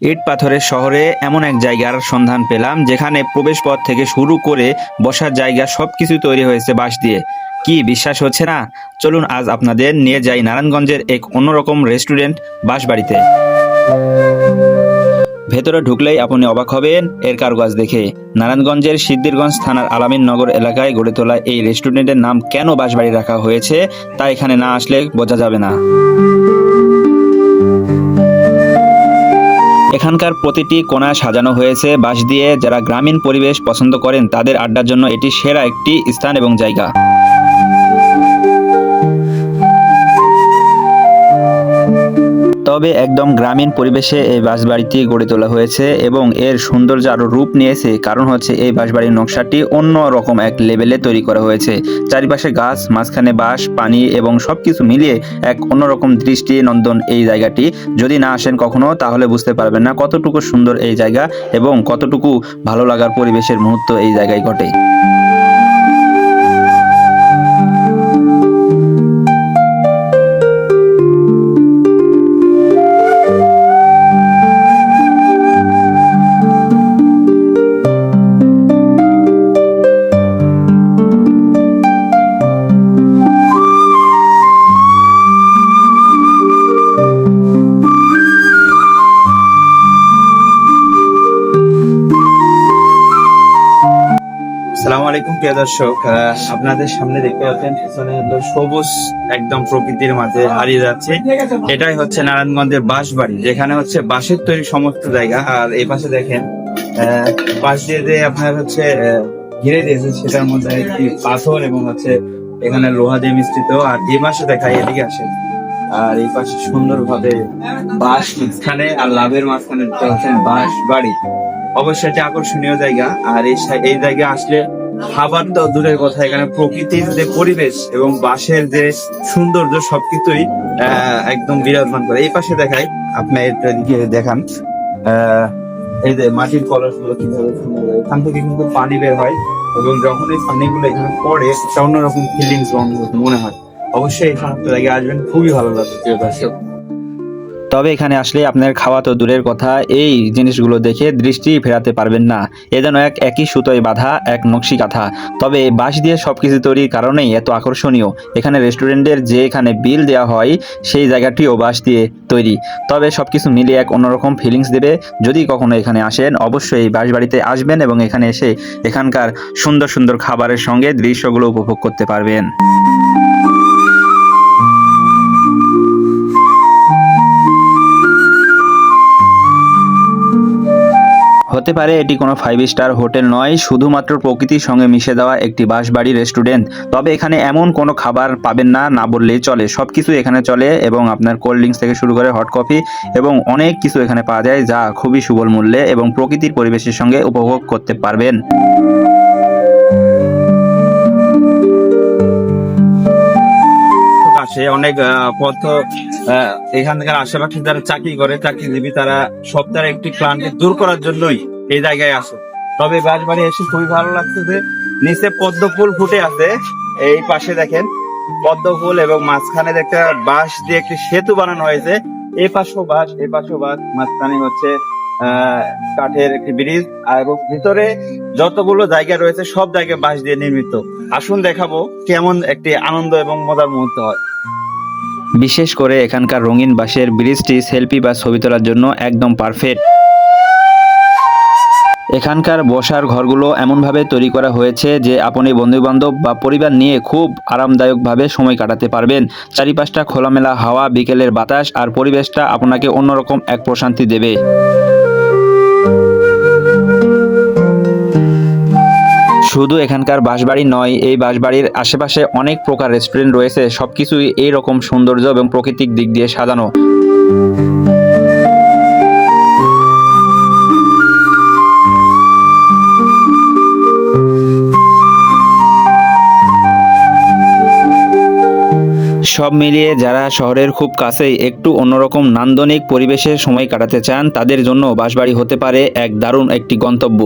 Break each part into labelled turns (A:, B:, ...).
A: ইট পাথরের শহরে এমন এক জায়গার সন্ধান পেলাম, যেখানে প্রবেশপথ থেকে শুরু করে বসার জায়গা সবকিছু তৈরি হয়েছে বাঁশ দিয়ে। কি বিশ্বাস হচ্ছে না? চলুন আজ আপনাদের নিয়ে যাই নারায়ণগঞ্জের এক অন্যরকম রেস্টুরেন্ট বাঁশবাড়িতে। ভেতরে ঢুকলেই আপনি অবাক হবেন এর কারুকাজ দেখে। নারায়ণগঞ্জের সিদ্ধিরগঞ্জ থানার আলামিন নগর এলাকায় গড়ে তোলা এই রেস্টুরেন্টের নাম কেন বাঁশবাড়ি রাখা হয়েছে, তা এখানে না আসলে বোঝা যাবে না। এখানকার প্রতিটি কোণা সাজানো হয়েছে বাঁশ দিয়ে যারা গ্রামীণ পরিবেশ পছন্দ করেন তাদের আড্ডার জন্য এটি সেরা একটি স্থান এবং জায়গা। তবে একদম গ্রামীণ পরিবেশে এই বাঁশবাড়িটি গড়ে তোলা হয়েছে এবং এর সৌন্দর্য আরও রূপ নিয়েছে। কারণ হচ্ছে এই বাঁশবাড়ির নকশাটি অন্য রকম এক লেভেলে তৈরি করা হয়েছে। চারিপাশে গাছ, মাঝখানে বাঁশ, পানি এবং সবকিছু মিলিয়ে এক অন্যরকম দৃষ্টি নন্দন এই জায়গাটি। যদি না আসেন কখনো, তাহলে বুঝতে পারবেন না কতটুকু সুন্দর এই জায়গা এবং কতটুকু ভালো লাগার পরিবেশের মুহূর্ত এই জায়গায় ঘটে। আলাইকুম, প্রিয় দর্শক। আপনাদের সামনে দেখতে পাচ্ছেন পিছনে সবুজ একদম প্রকৃতির মাঝে হারিয়ে যাচ্ছে। এটাই হচ্ছে নারায়ণগঞ্জের বাঁশবাড়ি, যেখানে হচ্ছে বাঁশের তৈরি সমস্ত জায়গা। আর এই পাশে দেখেন পাশ দিয়ে যে আপনার হচ্ছে ঘিরে দিয়েছে, সেটার মধ্যে একটি পাথর এবং হচ্ছে এখানে লোহা দিয়ে মিশ্রিত। আর এই পাশে দেখাই, এদিকে আসে আর এই পাশে সুন্দরভাবে বাঁশ, মাঝখানে আর লাভের মাঝখানে পাচ্ছেন বাঁশ বাড়ি অবশ্যই আকর্ষণীয় জায়গা। আর এই জায়গায় আসলে খাবার তো দূরের কথা, এখানে প্রকৃতির যে পরিবেশ এবং বাঁশের যে সৌন্দর্য সবকিছুই একদম বিরাজমান করে। এই পাশে দেখাই, আপনি এটা দিকে দেখান। এই যে মাটির কলসগুলো কীভাবে এখান থেকে কিন্তু পানি বের হয় এবং যখন এই পানিগুলো এখানে পড়ে অন্যরকম ফিলিংস মনে হয়। অবশ্যই জায়গায় আসবেন, খুবই ভালো লাগবে, প্রিয় দর্শক। তবে এখানে আসলে আপনার খাওয়া তো দূরের কথা, এই জিনিসগুলো দেখে দৃষ্টি ফেরাতে পারবেন না। এ যেন এক একই সুতোয় বাঁধা এক নকশি কাঁথা তবে বাঁশ দিয়ে সব কিছু তৈরির কারণেই এত আকর্ষণীয়। এখানে রেস্টুরেন্টের যে এখানে বিল দেওয়া হয়, সেই জায়গাটিও বাঁশ দিয়ে তৈরি। তবে সব কিছু মিলিয়ে এক অন্যরকম ফিলিংস দেবে। যদি কখনো এখানে আসেন, অবশ্যই এই বাঁশ বাড়িতে আসবেন এবং এখানে এসে এখানকার সুন্দর সুন্দর খাবারের সঙ্গে দৃশ্যগুলো উপভোগ করতে পারবেন। হতে পারে এটি কোনো ফাইভ স্টার হোটেল নয়, শুধুমাত্র প্রকৃতির সঙ্গে মিশে দেওয়া একটি বাসবাড়ি রেস্টুরেন্ট তবে এখানে এমন কোনো খাবার পাবেন না না বললেই চলে। সব কিছু এখানে চলে এবং আপনার কোল্ড ড্রিঙ্কস থেকে শুরু করে হট কফি এবং অনেক কিছু এখানে পাওয়া যায় যা খুবই সুবল মূল্যে এবং প্রকৃতির পরিবেশের সঙ্গে উপভোগ করতে পারবেন। আসে অনেক পথ এখানকার আশেপাশে যারা চাকরি করে, চাকরিজীবী, তারা সপ্তাহে একটি ক্লান্তি দূর করার জন্যই এই জায়গায় আসে। তবে বাঁশবাড়ি এসে খুবই ভালো লাগছে যে, নিচে পদ্ম ফুল ফুটে আছে। এই পাশে দেখেন, পদ্ম ফুল এবং মাঝখানে একটা বাঁশ দিয়ে একটি সেতু বানানো হয়েছে, এই পাশেও বাঁশ, এই পাশেও বাঁশ, মাঝখানে হচ্ছে কাঠের একটি ব্রিজ, আর ভিতরে যতগুলো জায়গা রয়েছে, সব জায়গায় বাঁশ দিয়ে নির্মিত। আসুন দেখাবো কেমন একটি আনন্দ এবং মজার মুহূর্ত হয়। বিশেষ করে এখানকার রঙিন বাসের ব্রিজটি সেলফি বা ছবি তোলার জন্য একদম পারফেক্ট। এখানকার বসার ঘরগুলো এমনভাবে তৈরি করা হয়েছে যে আপনি বন্ধুবান্ধব বা পরিবার নিয়ে খুব আরামদায়কভাবে সময় কাটাতে পারবেন। চারিপাশটা খোলামেলা হাওয়া, বিকেলের বাতাস আর পরিবেশটা আপনাকে অন্যরকম এক প্রশান্তি দেবে। শুধু এখানকার বাঁশবাড়ি নয়, এই বাঁশবাড়ির আশেপাশে অনেক প্রকার রেস্টুরেন্ট রয়েছে, সবকিছুই এই রকম সৌন্দর্য এবং প্রাকৃতিক দিক দিয়ে সাজানো। সব মিলিয়ে যারা শহরের খুব কাছেই একটু অন্যরকম নান্দনিক পরিবেশে সময় কাটাতে চান, তাদের জন্য বাঁশবাড়ি হতে পারে এক দারুণ একটি গন্তব্য।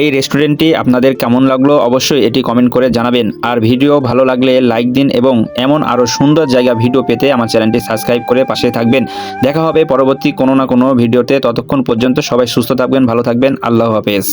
B: এই রেস্টুরেন্টটি আপনাদের কেমন লাগল অবশ্যই এটি কমেন্ট করে জানাবেন। আর ভিডিও ভালো লাগলে লাইক দিন এবং এমন আরও সুন্দর জায়গা ভিডিও পেতে আমার চ্যানেলটি সাবস্ক্রাইব করে পাশে থাকবেন। দেখা হবে পরবর্তী কোনো না কোনো ভিডিওতে ততক্ষণ পর্যন্ত সবাই সুস্থ থাকবেন, ভালো থাকবেন। আল্লাহ হাফেজ।